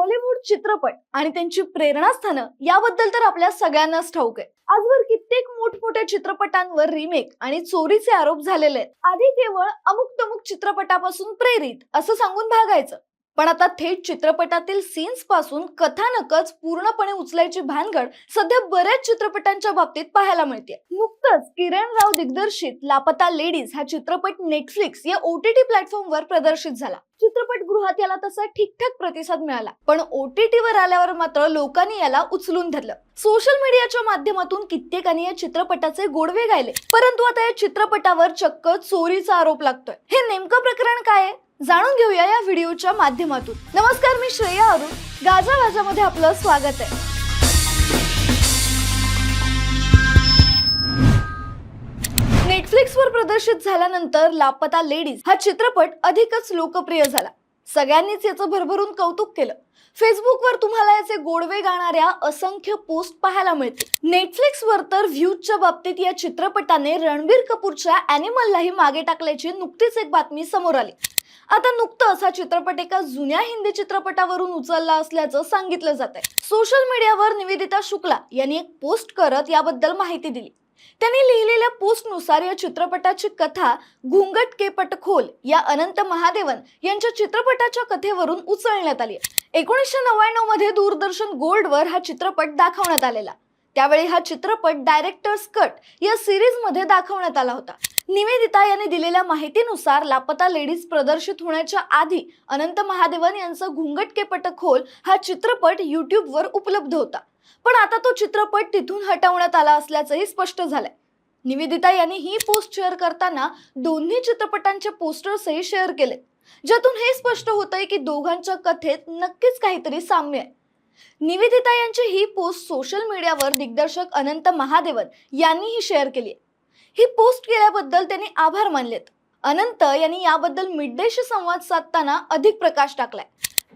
बॉलिवूड चित्रपट आणि त्यांची प्रेरणास्थानं याबद्दल तर आपल्या सगळ्यांनाच ठाऊक आहे. आजवर कित्येक मोठमोठ्या चित्रपटांवर रिमेक आणि चोरीचे आरोप झालेले आहेत. आधी केवळ अमुक तमुक चित्रपटापासून प्रेरित असं सांगून भागायचं. पण आता थेट चित्रपटातील सीन्सपासून कथानकच पूर्णपणे उचलायची भानगड सध्या बऱ्याच चित्रपटांच्या बाबतीत पाहायला मिळते नुकतंच किरण राव दिग्दर्शित लापता लेडीज हा चित्रपट नेटफ्लिक्स या ओटीटी प्लॅटफॉर्मवर प्रदर्शित झाला. चित्रपटगृहात याला तसा ठीकठाक प्रतिसाद मिळाला पण ओटीटी वर आल्यावर मात्र लोकांनी याला उचलून धरलं. सोशल मीडियाच्या माध्यमातून कित्येकांनी या चित्रपटाचे गोडवे गायले परंतु आता या चित्रपटावर चक्क चोरीचा आरोप लागतोय. हे नेमकं प्रकरण काय आहे? जाणून घेऊया या व्हिडिओच्या माध्यमातून. नमस्कार मी श्रेया अरुण. गाजा गाजामध्ये आपलं स्वागत आहे. नेटफ्लिक्सवर प्रदर्शित झाल्यानंतर लापता लेडीज हा चित्रपट अधिकच लोकप्रिय झाला. सगळ्यांनीच याचं भरभरून कौतुक केलं. फेसबुकवर तुम्हाला याचे गोडवे गाणाऱ्या असंख्य पोस्ट पाहायला मिळतील. नेटफ्लिक्सवर तर व्ह्यूजच्या बाबतीत या चित्रपटाने रणबीर कपूरच्या अॅनिमललाही मागे टाकल्याची नुकतीच एक बातमी समोर आली. आता नुकतंच हा चित्रपट एका जुन्या हिंदी चित्रपटावरून उचलला असल्याचं सांगितलं जात आहे सोशल मीडियावर निवेदिता शुक्ला यांनी एक पोस्ट करत याबद्दल माहिती दिली. त्यांनी लिहिलेल्या पोस्टनुसार या चित्रपटाची कथा घुंगट के पटखोल या अनंत महादेवन यांच्या चित्रपटाच्या कथेवरून उचलण्यात आली एकोणीसशे नव्याण्णवमध्ये दूरदर्शन गोल्डवर हा चित्रपट दाखवण्यात आलेला. त्यावेळी हा चित्रपट डायरेक्टर्स कट या सिरीजमध्ये दाखवण्यात आला होता. निवेदिता यांनी दिलेल्या माहितीनुसार लापता लेडीज प्रदर्शित होण्याच्या आधी अनंत महादेवन यांचा घुंगट के पटखोल हा चित्रपट युट्यूबवर उपलब्ध होता. पण आता तो चित्रपट तिथून हटवण्यात आला असल्याचंही स्पष्ट झालंय. निवेदिता यांनी ही पोस्ट शेअर करताना दोन्ही चित्रपटांचे पोस्टर्सही शेअर केले ज्यातून हे स्पष्ट होतंय की दोघांच्या कथेत नक्कीच काहीतरी साम्य आहे. निवेदिता यांची ही पोस्ट सोशल मीडियावर दिग्दर्शक अनंत महादेवन यांनीही शेअर केली ही पोस्ट केल्याबद्दल त्यांनी आभार मानलेत. अनंत यांनी याबद्दल मिड डेशी संवाद साधताना अधिक प्रकाश टाकलाय.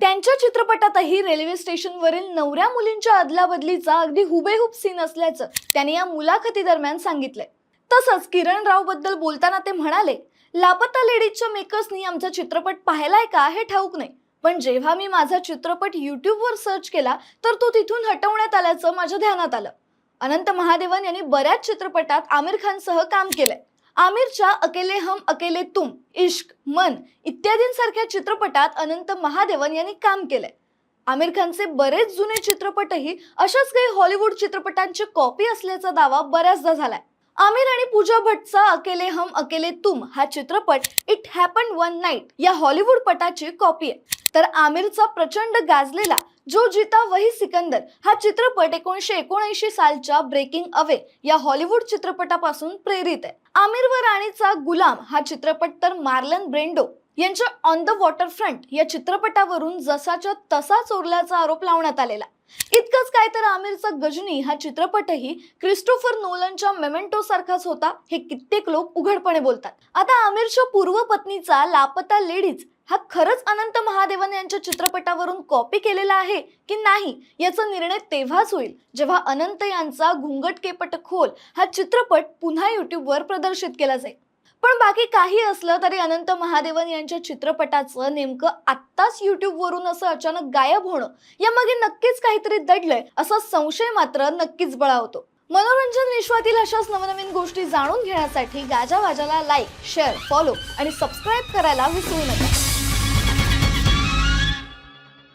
त्यांच्या चित्रपटातही रेल्वे स्टेशनवरील नवऱ्या मुलींच्या अदलाबदलीचा अगदी हुबेहूब सीन असल्याचं त्यांनी या मुलाखती दरम्यान सांगितलंय. तसंच किरण रावबद्दल बोलताना ते म्हणाले लापता लेडीजच्या मेकर्सनी आमचा चित्रपट पाहिलाय का हे ठाऊक नाही. पण जेव्हा मी माझा चित्रपट युट्यूबवर सर्च केला तर तो तिथून हटवण्यात आल्याचं माझ्या ध्यानात आलं. अनंत महादेवन यांनी बऱ्याच चित्रपटात आमिर खानसह काम केलंय. आमिरच्या अकेले हम अकेले तुम इश्क मन इत्यादींसारख्या चित्रपटात अनंत महादेवन यांनी काम केलंय. आमिर खानचे बरेच जुने चित्रपटही अशाच काही हॉलिवूड चित्रपटांची कॉपी असल्याचा दावा बऱ्याचदा झालाय. आमिर आणि पूजा भट्टचा अकेले हम अकेले तुम हा चित्रपट इट हॅपन वन नाईट या हॉलिवूड पटाची कॉपी आहे. तर आमिरचा प्रचंड गाजलेला जो जीता वही सिकंदर. हा चित्रपट एकोणीसशे एकोणऐंशी सालच्या ब्रेकिंग अवे या हॉलिवूड चित्रपटापासून प्रेरित आहे. आमिर व राणीचा गुलाम हा चित्रपट तर मार्लन ब्रेंडो यांच्या ऑन द वॉटर फ्रंट या चित्रपटावरून जसाच्या तसा चोरल्याचा आरोप लावण्यात आलेला. इतकंच काय तर आमिरचा गजनी हा चित्रपटही क्रिस्टोफर नोलनच्या मेमेंटो सारखाच होता हे कित्येक लोक उघडपणे बोलतात. आता आमिरच्या पूर्व पत्नीचा लापता लेडीज हा खरंच अनंत महादेवन यांच्या चित्रपटावरून कॉपी केलेला आहे की नाही याचा निर्णय तेव्हाच होईल जेव्हा अनंत यांचा घुंगट केपट खोल हा चित्रपट पुन्हा युट्यूबवर प्रदर्शित केला जाईल. पण बाकी काही असलं तरी अनंत महादेवन यांच्या चित्रपटाचं नेमकं आत्ताच युट्यूबवरून असं अचानक गायब होणं यामागे नक्कीच काहीतरी दडलंय असा संशय मात्र नक्कीच बळावतो. मनोरंजन विश्वातील अशाच नवनवीन गोष्टी जाणून घेण्यासाठी गाजा वाजाला लाईक शेअर फॉलो आणि सबस्क्राईब करायला विसरू नका.